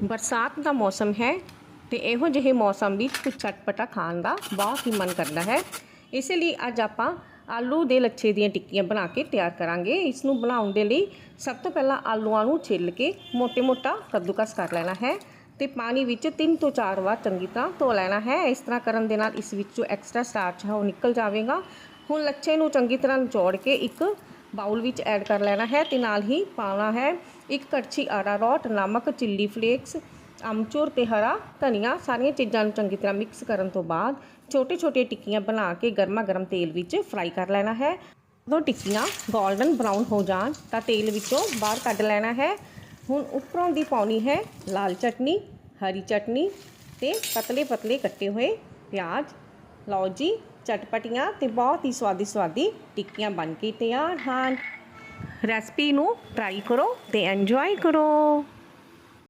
बरसात का मौसम है तो यहोजे मौसम भी कुछ चटपटा खाने का बहुत ही मन करता है। इसलिए अज आप आलू दे लच्छे दिक्कियाँ बना के तैयार करा इस बनाने लिए सब तो पहला आलूआन छिल के मोटे मोटा कद्दूकस कर लेना है तो पानी तीन तो चार बार चंकी तरह धो लेना है। इस तरह कर इस एक्सट्रा स्टार्च है वह निकल जाएगा हूँ लच्छे चंकी तरह निचोड़ के एक बाउल में ऐड कर लेना है तो नाल ही पाना है एक कड़छी आरा रोट नमक चिल्ली फ्लेक्स अमचूर तो हरा धनिया सारिया चीज़ों चंकी तरह मिक्स कर तो बाद छोटे छोटे टिक्किया बना के गर्मा गर्म तेल में फ्राई कर लेना है जो टिक्कियाँ गोल्डन ब्राउन हो जाल में बहर क्ड लेना है हूँ उपरों की पानी है लाल चटनी हरी चटनी तो पतले पतले कटे हुए प्याज ਲਓ ਜੀ, ਚਟਪਟੀਆਂ ਤੇ ਬਹੁਤ ਹੀ ਸਵਾਦੀ ਸਵਾਦੀ ਟਿੱਕੀਆਂ ਬਣ ਕੇ ਤਿਆਰ ਹਨ। ਰੈਸਪੀ ਨੂੰ ਟਰਾਈ ਕਰੋ ਤੇ ਇੰਜੋਏ ਕਰੋ।